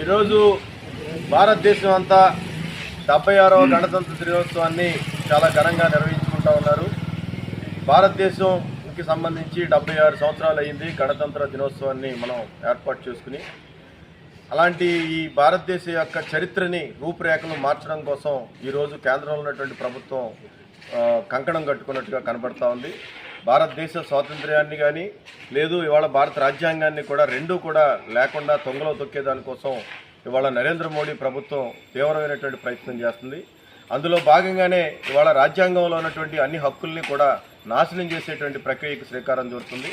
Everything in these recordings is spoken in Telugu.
ఈరోజు భారతదేశం అంతా డెబ్బై ఆరవ గణతంత్ర దినోత్సవాన్ని చాలా ఘనంగా నిర్వహించుకుంటా ఉన్నారు. భారతదేశంకి సంబంధించి డెబ్బై ఆరు సంవత్సరాలు అయింది గణతంత్ర దినోత్సవాన్ని మనం ఏర్పాటు చేసుకుని. అలాంటి ఈ భారతదేశ యొక్క చరిత్రని రూపురేఖలు మార్చడం కోసం ఈరోజు కేంద్రంలో ఉన్నటువంటి ప్రభుత్వం కంకణం కట్టుకున్నట్టుగా కనబడతా ఉంది. భారతదేశ స్వాతంత్ర్యాన్ని కానీ లేదు ఇవాళ భారత రాజ్యాంగాన్ని కూడా రెండూ కూడా లేకుండా తొంగలో తొక్కేదానికోసం ఇవాళ నరేంద్ర మోడీ ప్రభుత్వం తీవ్రమైనటువంటి ప్రయత్నం చేస్తుంది. అందులో భాగంగానే ఇవాళ రాజ్యాంగంలో ఉన్నటువంటి అన్ని హక్కుల్ని కూడా నాశనం చేసేటువంటి ప్రక్రియకు శ్రీకారం జరుగుతుంది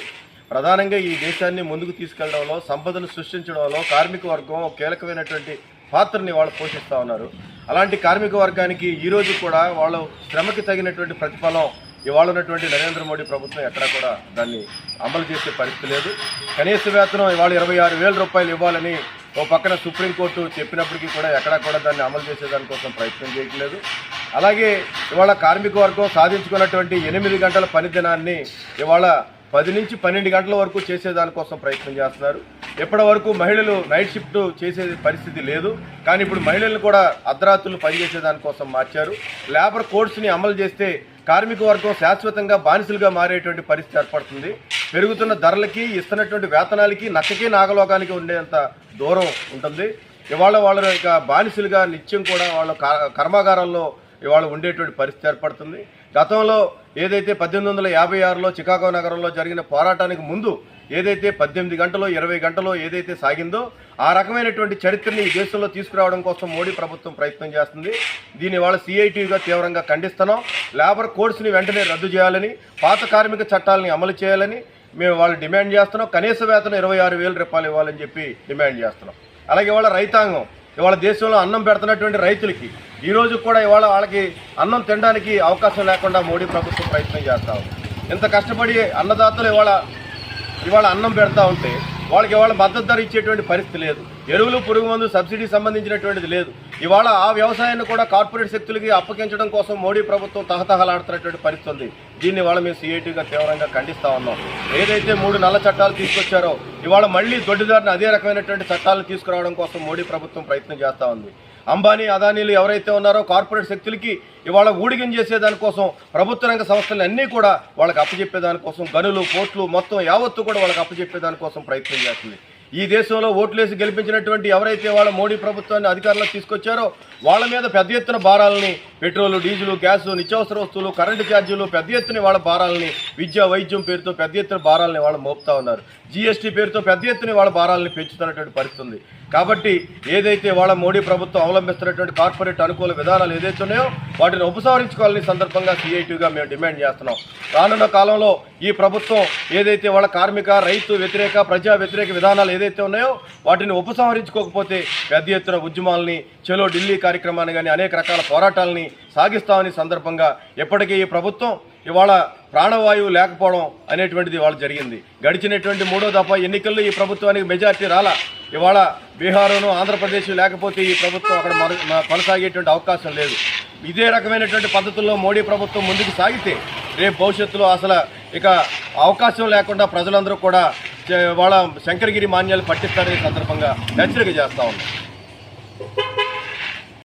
ప్రధానంగా ఈ దేశాన్ని ముందుకు తీసుకెళ్ళడంలో సంపదను సృష్టించడంలో కార్మిక వర్గం కీలకమైనటువంటి పాత్రని వాళ్ళు పోషిస్తూ ఉన్నారు. అలాంటి కార్మిక వర్గానికి ఈ రోజు కూడా వాళ్ళు శ్రమకి తగినటువంటి ప్రతిఫలం ఇవాళ ఉన్నటువంటి నరేంద్ర మోడీ ప్రభుత్వం ఎక్కడా కూడా దాన్ని అమలు చేసే పరిస్థితి లేదు. కనీస వేతనం ఇవాళ ఇరవై ఆరు వేల రూపాయలు ఇవ్వాలని ఓ పక్కన సుప్రీంకోర్టు చెప్పినప్పటికీ కూడా ఎక్కడా కూడా దాన్ని అమలు చేసేదానికోసం ప్రయత్నం చేయట్లేదు అలాగే ఇవాళ కార్మిక వర్గం సాధించుకున్నటువంటి ఎనిమిది గంటల పని దినాన్ని ఇవాళ పది నుంచి పన్నెండు గంటల వరకు చేసేదానికోసం ప్రయత్నం చేస్తున్నారు. ఎప్పటి వరకు మహిళలు నైట్ షిఫ్ట్ చేసే పరిస్థితి లేదు. కానీ ఇప్పుడు మహిళలను కూడా అర్ధరాత్రులు పనిచేసేదానికోసం మార్చారు. లేబర్ కోడ్స్ని అమలు చేస్తే కార్మిక వర్గం శాశ్వతంగా బానిసలుగా మారేటువంటి పరిస్థితి ఏర్పడుతుంది. పెరుగుతున్న ధరలకి ఇస్తున్నటువంటి వేతనాలకి నక్కకి నాగలోకానికి ఉండేంత దూరం ఉంటుంది. ఇవాళ వాళ్ళ యొక్క బానిసలుగా నిత్యం కూడా వాళ్ళ కా- కర్మాగారాల్లో ఇవాళ ఉండేటువంటి పరిస్థితి ఏర్పడుతుంది. గతంలో ఏదైతే పద్దెనిమిది వందల యాభై ఆరులో చికాగో నగరంలో జరిగిన పోరాటానికి ముందు ఏదైతే పద్దెనిమిది గంటలో ఇరవై గంటలో ఏదైతే సాగిందో ఆ రకమైనటువంటి చరిత్రని ఈ దేశంలో తీసుకురావడం కోసం మోడీ ప్రభుత్వం ప్రయత్నం చేస్తుంది. దీని వాళ్ళ సిఐటిగా తీవ్రంగా ఖండిస్తున్నాం. లేబర్ కోడ్స్ని వెంటనే రద్దు చేయాలని పాత కార్మిక చట్టాలని అమలు చేయాలని మేము వాళ్ళు డిమాండ్ చేస్తున్నాం. కనీస వేతనం ఇరవై ఆరు వేల రూపాయలు ఇవ్వాలని చెప్పి డిమాండ్ చేస్తున్నాం. అలాగే వాళ్ళ రైతాంగం ఇవాళ దేశంలో అన్నం పెడుతున్నటువంటి రైతులకి ఈ రోజు కూడా ఇవాళ వాళ్ళకి అన్నం తినడానికి అవకాశం లేకుండా మోడీ ప్రభుత్వం ప్రయత్నం చేస్తా ఉంది. ఇంత కష్టపడి అన్నదాతలు ఇవాళ ఇవాళ అన్నం పెడతా ఉంటే వాళ్ళకి ఇవాళ మద్దతు ధర ఇచ్చేటువంటి పరిస్థితి లేదు. ఎరువులు పురుగు మందు సబ్సిడీ సంబంధించినటువంటిది లేదు. ఇవాళ ఆ వ్యవసాయాన్ని కూడా కార్పొరేట్ శక్తులకి అప్పగించడం కోసం మోడీ ప్రభుత్వం తహతహలాడుతున్నటువంటి పరిస్థితి ఉంది. దీన్ని ఇవాళ మేము సిఐటీగా తీవ్రంగా ఖండిస్తా ఉన్నాం. ఏదైతే మూడు నల్ల చట్టాలు తీసుకొచ్చారో ఇవాళ మళ్ళీ దొడ్డిదారిని అదే రకమైనటువంటి చట్టాలను తీసుకురావడం కోసం మోడీ ప్రభుత్వం ప్రయత్నం చేస్తూ ఉంది. అంబానీ అదానీలు ఎవరైతే ఉన్నారో కార్పొరేట్ శక్తులకి ఇవాళ ఊడిగం చేసేదానికోసం ప్రభుత్వ రంగ సంస్థలు అన్నీ కూడా వాళ్ళకి అప్పచెప్పేదానికోసం గనులు పోర్టులు మొత్తం యావత్తు కూడా వాళ్ళకి అప్పచెప్పేదానికోసం ప్రయత్నం చేస్తుంది. ఈ దేశంలో ఓట్లేసి గెలిపించినటువంటి ఎవరైతే వాళ్ళ మోడీ ప్రభుత్వాన్ని అధికారంలో తీసుకొచ్చారో వాళ్ళ మీద పెద్ద ఎత్తున భారాలని పెట్రోల్ డీజిల్ గ్యాస్ నిత్యావసర వస్తువులు కరెంటు ఛార్జీలు పెద్ద ఎత్తున వాళ్ళ భారాలని విద్య వైద్యం పేరుతో పెద్ద ఎత్తున భారాలని వాళ్ళు మోపుతా ఉన్నారు. జీఎస్టీ పేరుతో పెద్ద ఎత్తున వాళ్ళ భారాలని పెంచుతున్నటువంటి పరిస్థితి ఉంది కాబట్టి ఏదైతే వాళ్ళ మోడీ ప్రభుత్వం అవలంబిస్తున్నటువంటి కార్పొరేట్ అనుకూల విధానాలు ఏదైతే ఉన్నాయో వాటిని ఉపసంహరించుకోవాలని సందర్భంగా సిఐటిగా మేము డిమాండ్ చేస్తున్నాం. రానున్న కాలంలో ఈ ప్రభుత్వం ఏదైతే వాళ్ళ కార్మిక రైతు వ్యతిరేక ప్రజా వ్యతిరేక విధానాలు ఏదైతే ఉన్నాయో వాటిని ఉపసంహరించుకోకపోతే పెద్ద ఎత్తున ఉద్యమాలని చలో ఢిల్లీ కార్యక్రమాన్ని కానీ అనేక రకాల పోరాటాలని సాగిస్తామని సందర్భంగా ఎప్పటికీ ఈ ప్రభుత్వం ఇవాళ ప్రాణవాయువు లేకపోవడం అనేటువంటిది ఇవాళ జరిగింది. గడిచినటువంటి మూడో దఫా ఎన్నికల్లో ఈ ప్రభుత్వానికి మెజార్టీ రాలా. ఇవాళ బీహారును ఆంధ్రప్రదేశ్ లేకపోతే ఈ ప్రభుత్వం అక్కడ కొనసాగేటువంటి అవకాశం లేదు. ఇదే రకమైనటువంటి పద్ధతుల్లో మోడీ ప్రభుత్వం ముందుకు సాగితే రేపు భవిష్యత్తులో అసలు ఇక అవకాశం లేకుండా ప్రజలందరూ కూడా చే- వాళ్ళ శంకరగిరి మాన్యాలు పట్టిస్తారనే సందర్భంగా హెచ్చరిక చేస్తా ఉన్నాం.